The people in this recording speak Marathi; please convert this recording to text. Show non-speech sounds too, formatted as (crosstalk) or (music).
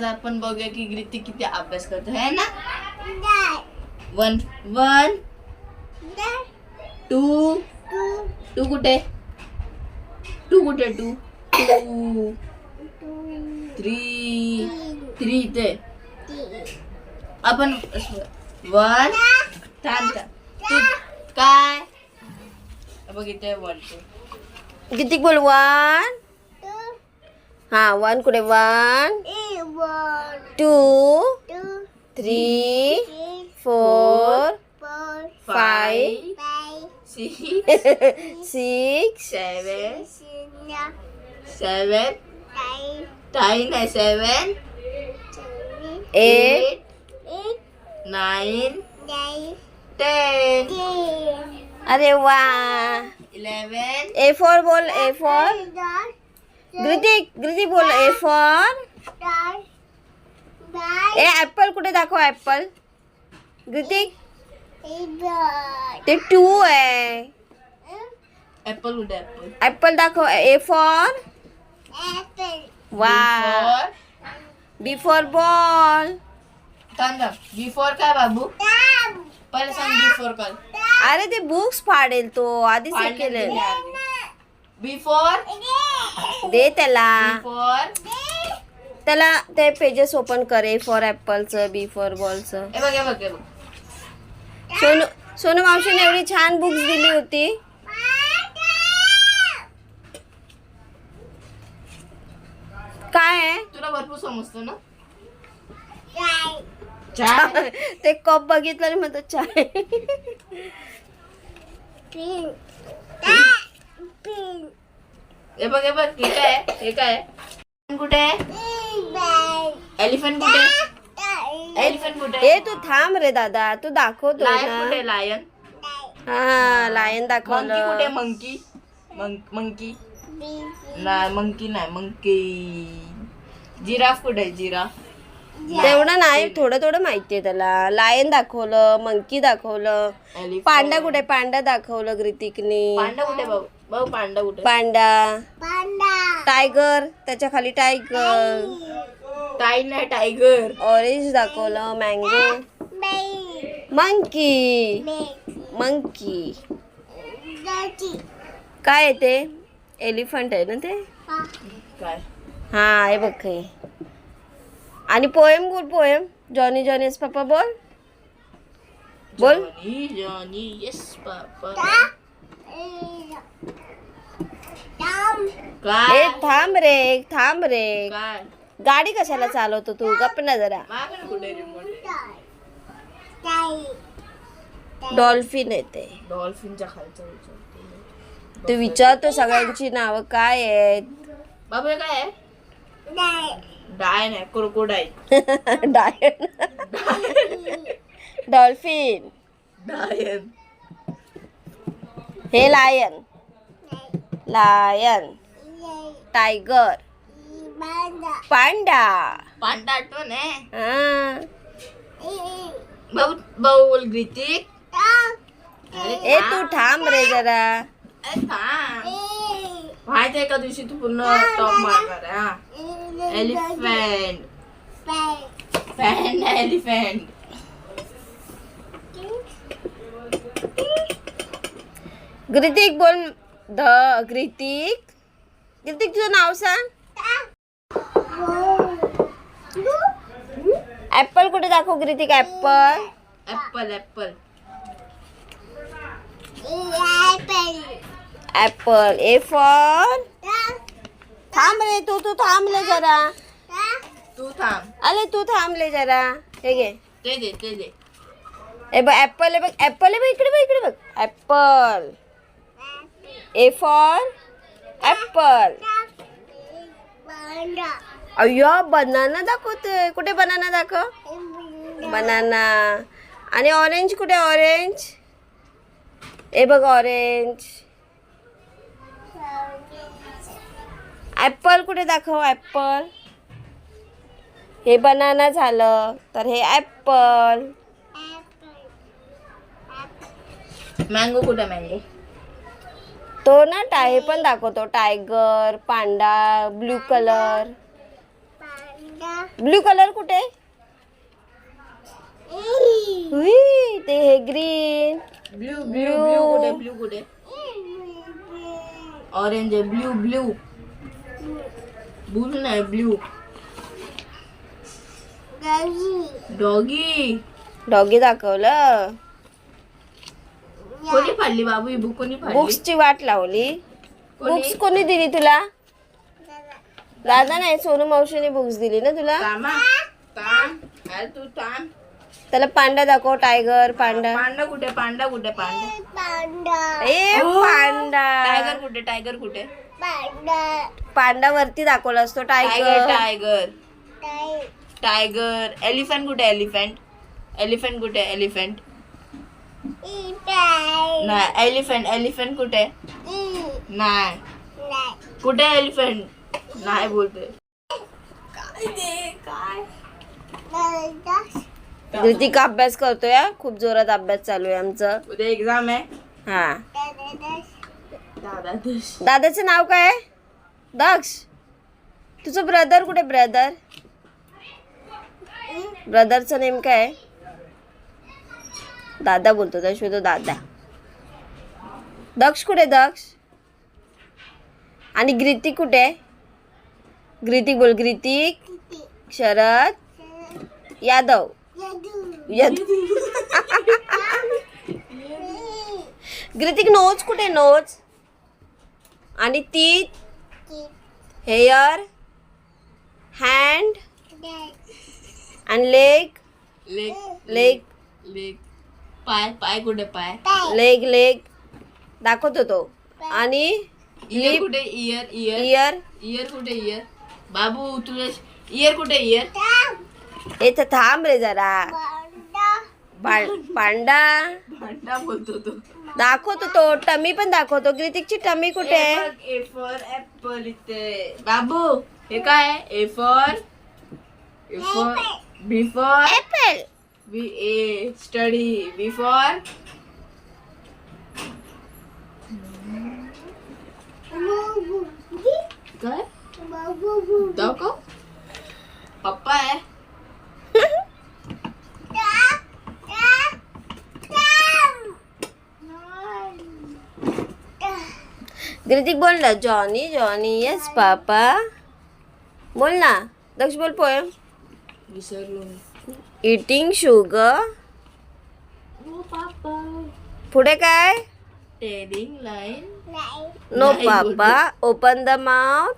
आज आपण बघूया की ग्रिती किती अभ्यास करतो है ना? वन वन टू टू कुठे? टू कुठे टू टू थ्री थ्री इथे. आपण वन थांब. तू काय? बघ इथे वन टू किती बोल वन हा वन कुठे? One two three four five six (laughs) six seven seven tine आहे सेवन एट नाईन टेन अरे वा इलेवन ए फॉर बोल ए फॉर ग्रितिक ग्रितिक बोल ए फॉर ए ऍपल कुठे दाखव ऍपल ग्रितिक ते टू आहे. ऍपल कुठे ऍपल ऍपल दाखव. ए फॉर वा बी फॉर बॉल थांब. बिफोर काय बाबू? पहिले सांग बिफोर काय अरे ते बुक्स फाडेल तो. आधीच हे केलेलं बिफोर दे त्याला. बिफोर त्याला ते पेजेस ओपन कर ए फॉर ऍपलचं बी फॉर बॉलचं हे बघ हे बघ हे बघ. सोनू सोनू मावशीने एवढी छान बुक्स दिली होती. काय आहे? तुला भरपूर समजतं ना? चाय? (laughs) ते कप बघितलं आणि म्हणतो चाय. हे बघ हे बघ हे काय आहे? हे काय आहे? कुठे आहे? एलिफंट कुठे एलिफंट कुठे ए तू थांब रे दादा तू दाखवतो लायन कुठे लायन हा लायन मंकी कुठे दाखवलं मंकी मंकी नाही मंकी नाही मंकी जिराफ कुठे आहे जिराफ तेवढं नाही थोडं थोडं माहितीये त्याला. लायन दाखवलं मंकी दाखवलं. एलिफंट पांडा कुठे पांडा दाखवलं ग्रितिकने पांडा कुठे भाऊ पांडा कुठे. पांडा. टायगर त्याच्याखाली टायगर. नाही टायगर. ऑरेंज दाखवलं मँगो मंकी मंकी काय आहे ते? एलिफंट आहे ना ते? काय? हा हे बघ हे. आणि पोएम बोल पोएम जॉनी जॉनीस पप्पा बोल. बोल. जॉनी जॉनी येस पापा काय? थांब रे थांब रे. काय? गाडी कशाला चालवतो तू? गप ना जरा. मागं? कुठे रिमोट डॉल्फिन येते. डॉल्फिनच्या खालचा तू विचारतो सगळ्यांची नावं काय आहेत? बाबू हे काय आहे? डाय नाही क्रोकोडाईल (laughs) डायन डॉल्फिन. डायन. हे lion. Lion tiger panda panda आठवण आहे. ग्रितिक अरे ए तू थांब रे जरा. माहिती आहे का दिवशी तू पूर्ण टॉप मारणार हा? एलिफंट फॅन एलिफंट ग्रितिक बोल. ध ग्रितिक ग्रितिक तुझं नाव सांग. ऍपल कुठे दाखव Hrithik apple apple apple apple A for थांब रे तू तू थांबले जरा. तू थांब. अरे तू थांबले जरा. हे घे. ते दे ते दे. ए बघ ऍपल आहे बघ ऍपल आहे बघ इकडे बघ इकडे बघ. ऍपल ए फॉर ऍपल अय्यो बनाना दाखवते कुठे बनाना दाखव? बनाना आणि ऑरेंज कुठे? ऑरेंज ए बघ ऑरेंज ॲपल कुठे दाखव? ॲपल हे बनाना झालं. तर हे ॲपल मँगो कुठे मँगो तो ना टाय पण दाखवतो. Tiger panda blue colour. Blue colour कुठे? ते हे ग्रीन. ब्ल्यू ब्ल्यू ब्ल्यू कुठे ब्ल्यू कुठे? ऑरेंज आहे ब्ल्यू ब्ल्यू ब्लू नाही ब्ल्यू डॉगी डॉगी दाखवलं. कोणी फाडली बाबू? ही बुक कोणी फाडली? बुक्सची वाट लावली. कोणी? बुक्स कोणी दिली तुला? दादा. नाही सोनू मावशीने बुक्स दिली ना तुला? तामा ताम. अरे तू ताम. त्याला पांडा दाखव टायगर पांडा. पांडा कुठे पांडा कुठे पांडा? ए पांडा. टायगर कुठे टायगर कुठे? पांडा. वरती दाखवला असतो tiger tiger tiger tiger elephant कुठे एलिफंट एलिफंट कुठे एलिफंट नाही एलिफंट एलिफंट कुठे? नाही. कुठे एलिफंट नाही बोलते. काय ऋतिक अभ्यास करतोय हा. खूप जोरात अभ्यास चालू आहे आमचं. उद्या एक्झाम आहे. हा. दादा दश दादाचं नाव काय आहे? दक्ष. तुझं ब्रदर कुठे ब्रदर ब्रदरचं नेम काय आहे? दादा बोलतो त्या शोधो दादा दक्ष कुठे दक्ष? आणि ग्रितिक कुठे ग्रितिक बोल ग्रितिक शरद यादव. यादव. ग्रितिक नोज कुठे नोज? आणि ती हेअर हँड आणि लेग? Leg leg. लेग पाय पाय कुठे पाय? लेग लेग दाखवतो तो. आणि इयर कुठे? इयर इयर इयर इयर कुठे इयर बाबू तुझ्या इयर कुठे इयर इथं थांब रे जरा. पा- पांडा भांडा. बोलतो तो. दाखवतो तो. टमी पण दाखवतो. ग्रितिकची टमी कुठे आहे? ए फॉर ऍपल इथे. बाबू हे काय A for A for B for apple B A study B for काय दाखव पप्पा आहे ग्रितिक बोल ना जॉनी जॉनी येस पापा बोल ना दक्ष बोल पोयम विसरलो इटिंग शुगर पुढे काय? Telling line no papa open the mouth